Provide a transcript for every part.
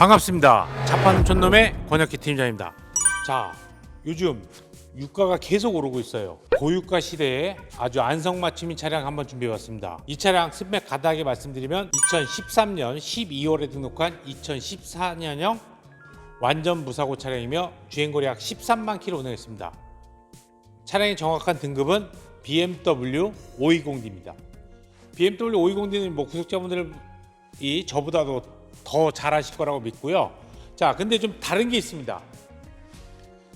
반갑습니다. 자판 촌놈의 권혁기 팀장입니다. 자, 요즘 유가가 계속 오르고 있어요. 고유가 시대에 아주 안성맞춤인 차량 한번 준비해봤습니다. 이 차량 스펙 가닥에 말씀드리면 2013년 12월에 등록한 2014년형 완전 무사고 차량이며 주행거리 약 13만 킬로 운행했습니다. 차량의 정확한 등급은 BMW 520D입니다. BMW 520D는 뭐 구독자분들이 저보다도 더 잘하실 거라고 믿고요. 자, 근데 좀 다른 게 있습니다.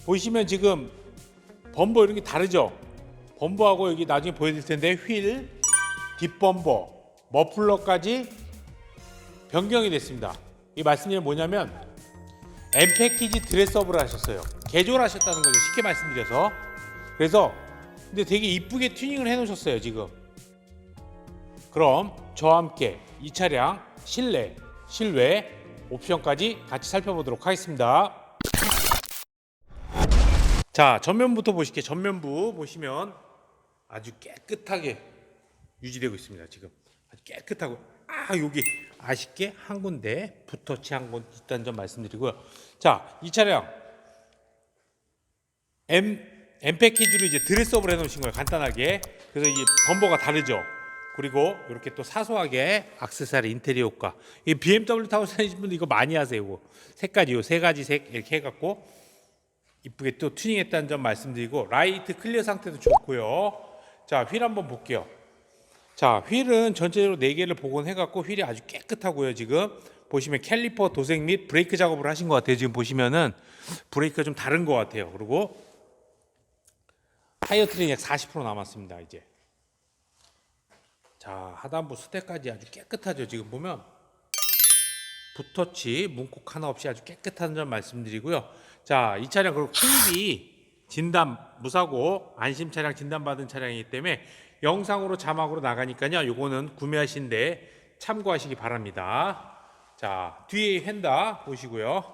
보시면 지금 범버 이런 게 다르죠? 범버하고 여기 나중에 보여드릴 텐데 휠, 뒷범버, 머플러까지 변경이 됐습니다. 이 말씀드리면 뭐냐면 M 패키지 드레스업을 하셨어요. 개조를 하셨다는 거죠. 쉽게 말씀드려서. 그래서 근데 되게 이쁘게 튜닝을 해 놓으셨어요, 지금. 그럼 저와 함께 이 차량 실내, 실외 옵션까지 같이 살펴보도록 하겠습니다. 자, 전면부터 보실게요. 전면부 보시면 아주 깨끗하게 유지되고 있습니다. 지금 아주 깨끗하고 아 여기 아쉽게 한 군데 붓터치 한곳 있다는 점 말씀드리고요. 자, 이 차량 M M 패키지로 이제 드레스업을 해놓으신 거예요. 간단하게. 그래서 이 범버가 다르죠. 그리고 이렇게 또 사소하게 악세사리 인테리어 효과. 이 BMW 타고 다니시는 분들 이거 많이 하세요. 이거 색깔 이요. 세 가지 색 이렇게 해갖고 이쁘게 또 튜닝했다는 점 말씀드리고 라이트 클리어 상태도 좋고요. 자, 휠 한번 볼게요. 자, 휠은 전체적으로 4개를 복원해갖고 휠이 아주 깨끗하고요. 지금 보시면 캘리퍼 도색 및 브레이크 작업을 하신 것 같아요. 지금 보시면은 브레이크가 좀 다른 것 같아요. 그리고 타이어 트레이 약40% 남았습니다. 이제 자 하단부 스택까지 아주 깨끗하죠. 지금 보면 붓터치 문콕 하나 없이 아주 깨끗한 점 말씀드리고요. 자 이 차량 그리고 킹비 진단 무사고 안심 차량 진단 받은 차량이기 때문에 영상으로 자막으로 나가니까요. 요거는 구매하신데 참고하시기 바랍니다. 자 뒤에 휀다 보시고요.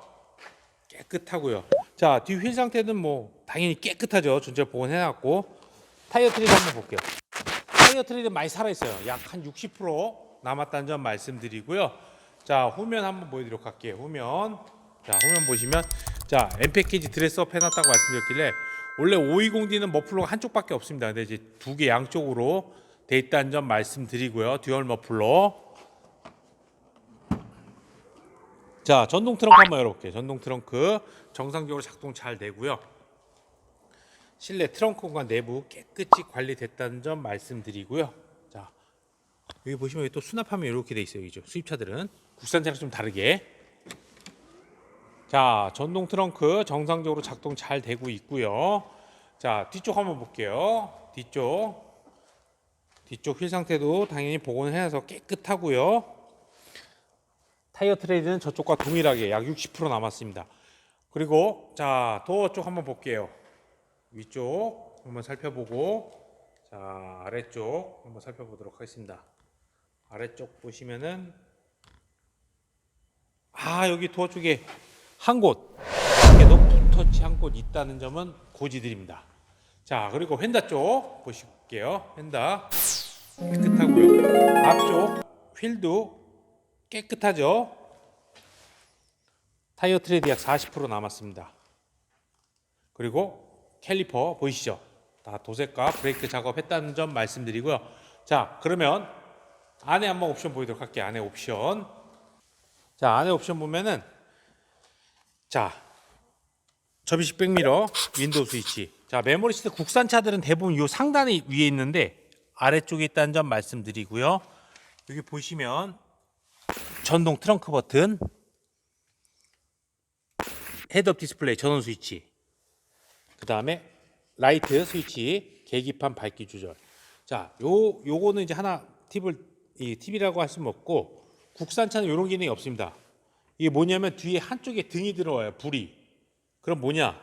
깨끗하고요. 자, 뒤 휠 상태는 뭐 당연히 깨끗하죠. 전체 복원해놨고 타이어 트리드 한번 볼게요. 타이어 트리드 많이 살아있어요. 약 한 60% 남았다는 점 말씀드리고요. 자, 후면 한번 보여드리도록 할게요. 후면. 자, 후면 보시면 자, M 패키지 드레스업 해놨다고 말씀드렸길래 원래 520D는 머플러가 한쪽밖에 없습니다. 근데 이제 두 개 양쪽으로 돼 있다는 점 말씀드리고요. 듀얼 머플러. 자, 전동 트렁크 한번 열어볼게요. 전동 트렁크 정상적으로 작동 잘 되고요. 실내 트렁크 공간 내부 깨끗이 관리됐다는 점 말씀드리고요. 자, 여기 보시면 여기 또 수납함이 이렇게 돼 있어요. 이죠. 수입차들은 국산 차랑 좀 다르게. 자, 전동 트렁크 정상적으로 작동 잘 되고 있고요. 자, 뒤쪽 한번 볼게요. 뒤쪽. 뒤쪽 휠 상태도 당연히 복원해서 깨끗하고요. 타이어 트레이드는 저쪽과 동일하게 약 60% 남았습니다. 그리고 자 도어 쪽 한번 볼게요. 위쪽 한번 살펴보고 자 아래쪽 한번 살펴보도록 하겠습니다. 아래쪽 보시면은 아 여기 도어 쪽에 한 곳, 밖에도 붓터치 한 곳 있다는 점은 고지드립니다. 자 그리고 휀다 쪽 보실게요. 휀다 깨끗하고요. 앞쪽 휠도 깨끗하죠. 타이어 트레드 약40% 남았습니다. 그리고 캘리퍼 보이시죠? 다 도색과 브레이크 작업했다는 점 말씀드리고요. 자, 그러면 안에 한번 옵션 보이도록 할게요. 안에 옵션. 자, 안에 옵션 보면은 자, 접이식 백미러, 윈도우 스위치. 자, 메모리 시트 국산 차들은 대부분 요 상단에 위에 있는데 아래쪽에 있다는 점 말씀드리고요. 여기 보시면 전동 트렁크 버튼, 헤드업 디스플레이 전원 스위치, 그 다음에 라이트 스위치, 계기판 밝기 조절. 자, 요 요거는 이제 하나 팁을 이 팁이라고 할 수는 없고 국산차는 이런 기능이 없습니다. 이게 뭐냐면 뒤에 한쪽에 등이 들어와요. 불이. 그럼 뭐냐?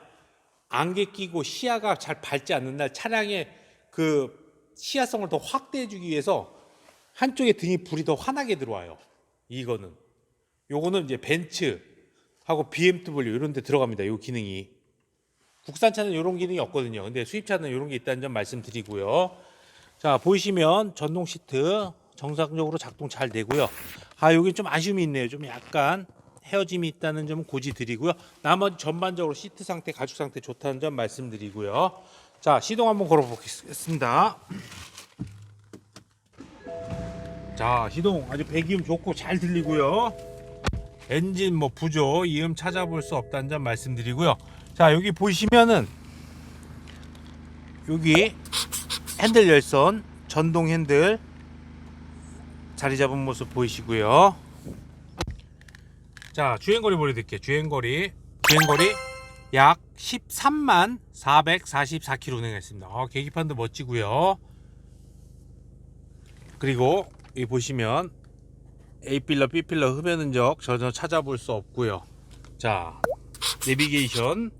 안개 끼고 시야가 잘 밝지 않는 날 차량의 그 시야성을 더 확대해 주기 위해서 한쪽에 등이 불이 더 환하게 들어와요. 이거는 요거는 이제 벤츠하고 BMW 이런 데 들어갑니다. 요 기능이 국산차는 이런 기능이 없거든요. 근데 수입차는 이런 게 있다는 점 말씀드리고요. 자 보이시면 전동 시트 정상적으로 작동 잘 되고요. 아 여기 좀 아쉬움이 있네요. 좀 약간 헤어짐이 있다는 점 고지 드리고요. 나머지 전반적으로 시트 상태, 가죽 상태 좋다는 점 말씀드리고요. 자, 시동 한번 걸어 보겠습니다. 자, 시동 아주 배기음 좋고 잘 들리고요. 엔진 뭐 부조, 이음 찾아볼 수 없다는 점 말씀드리고요. 자, 여기 보시면은 여기 핸들 열선, 전동 핸들 자리 잡은 모습 보이시고요. 자, 주행거리 보여드릴게요. 주행거리, 주행거리 약 13만 444km 운행했습니다. 아, 계기판도 멋지고요. 그리고 여기 보시면 A 필러, B 필러 흡연 흔적 전혀 찾아볼 수 없고요. 자, 내비게이션,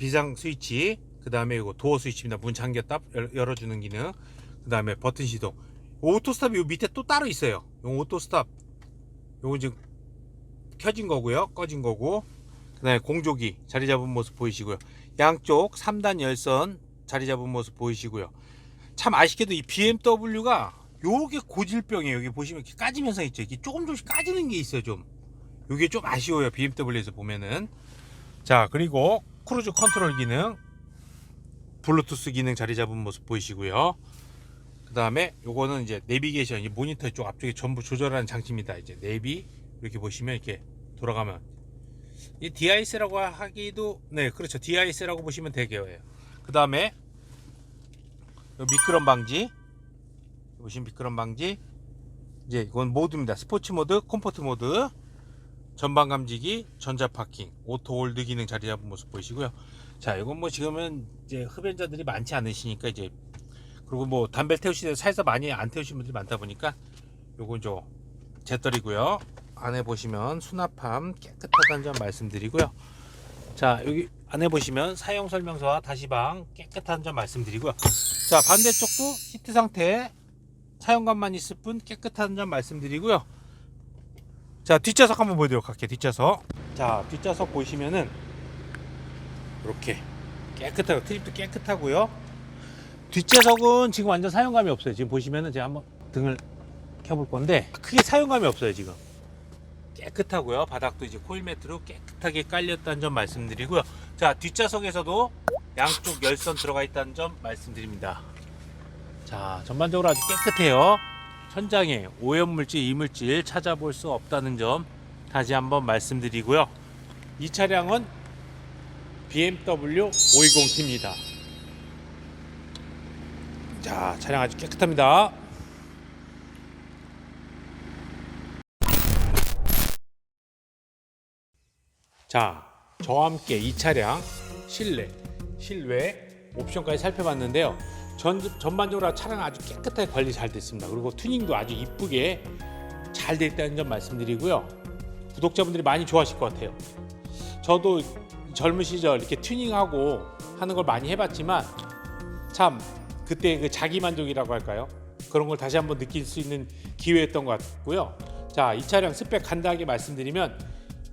비상 스위치, 그 다음에 이거 도어 스위치입니다. 문 잠겼다 열- 열어주는 기능, 그 다음에 버튼 시동. 오토 스탑이 요 밑에 또 따로 있어요. 요 오토 스탑, 요거 지금 켜진 거고요, 꺼진 거고, 그 다음에 공조기 자리 잡은 모습 보이시고요. 양쪽 3단 열선 자리 잡은 모습 보이시고요. 참 아쉽게도 이 BMW가 요게 고질병이에요. 여기 보시면 이렇게 현상 있죠. 이게 조금 조금씩 까지는 게 있어요. 좀 요게 좀 아쉬워요. BMW에서 보면은 자 그리고 크루즈 컨트롤 기능, 블루투스 기능 자리 잡은 모습 보이시고요. 그 다음에 요거는 이제 내비게이션, 이 모니터 쪽 앞쪽에 전부 조절하는 장치입니다. 이제 내비 이렇게 보시면 이렇게 돌아가면. 이 DIS라고 하기도 네 그렇죠. DIS라고 보시면 되게요. 그 다음에 미끄럼 방지. 보시면 미끄럼 방지. 이제 이건 모드입니다. 스포츠 모드 컴포트 모드 전방 감지기 전자 파킹 오토 홀드 기능 자리 잡은 모습 보이시고요. 자 이건 뭐 지금은 이제 흡연자들이 많지 않으시니까 이제 그리고 뭐 담배 태우시는 살서 많이 안 태우시는 분들이 많다 보니까 요건 저 재떨이고요. 안에 보시면 수납함 깨끗하다는 점 말씀드리고요. 자 여기 안에 보시면 사용 설명서와 다시방 깨끗한 점 말씀드리고요. 자 반대쪽도 시트 상태 사용감만 있을 뿐 깨끗한 점 말씀드리고요 자 뒷좌석 한번 보여드리도록 할게요 뒷좌석. 자 뒷좌석 보시면은 이렇게 깨끗하고 트립도 깨끗하고요. 뒷좌석은 지금 완전 사용감이 없어요. 지금 보시면은 제가 한번 등을 켜볼 건데 크게 사용감이 없어요 지금. 깨끗하고요. 바닥도 이제 코일 매트로 깨끗하게 깔렸다는 점 말씀드리고요. 자 뒷좌석에서도 양쪽 열선 들어가 있다는 점 말씀드립니다. 자 전반적으로 아주 깨끗해요 천장에 오염물질 이물질 찾아볼 수 없다는 점 다시 한번 말씀드리고요. 이 차량은 BMW 520T입니다. 자 차량 아주 깨끗합니다. 자 저와 함께 이 차량 실내 실외 옵션까지 살펴봤는데요 전, 전반적으로 차량 아주 깨끗하게 관리 잘 됐습니다 그리고 튜닝도 아주 이쁘게 잘 돼 있다는 점 말씀드리고요 구독자분들이 많이 좋아하실 것 같아요 저도 젊은 시절 이렇게 튜닝하고 하는 걸 많이 해봤지만 참 그때 그 자기 만족이라고 할까요? 그런 걸 다시 한번 느낄 수 있는 기회였던 것 같고요. 자, 이 차량 스펙 간단하게 말씀드리면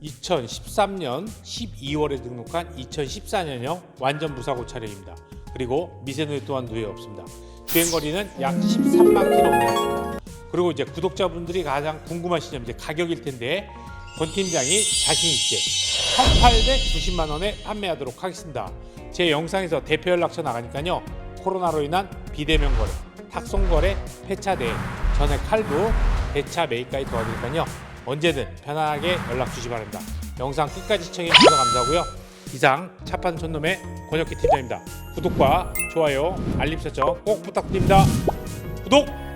2013년 12월에 등록한 2014년형 완전 무사고 차량입니다. 그리고 미세누이 또한 누에 없습니다. 주행 거리는 약 13만 킬로 운행했습니다. 그리고 이제 구독자분들이 가장 궁금하신 점 이제 가격일 텐데 권 팀장이 자신 있게 1,890만 원에 판매하도록 하겠습니다. 제 영상에서 대표 연락처 나가니까요. 코로나로 인한 비대면 거래, 탁송 거래, 폐차대, 전액 할부, 대차 매입까지 도와드리니까요. 언제든 편안하게 연락 주시 기 바랍니다. 영상 끝까지 시청해 주셔서 감사하고요. 이상 차판 촌놈의 권혁기 팀장입니다. 구독과 좋아요, 알림 설정 꼭 부탁드립니다. 구독!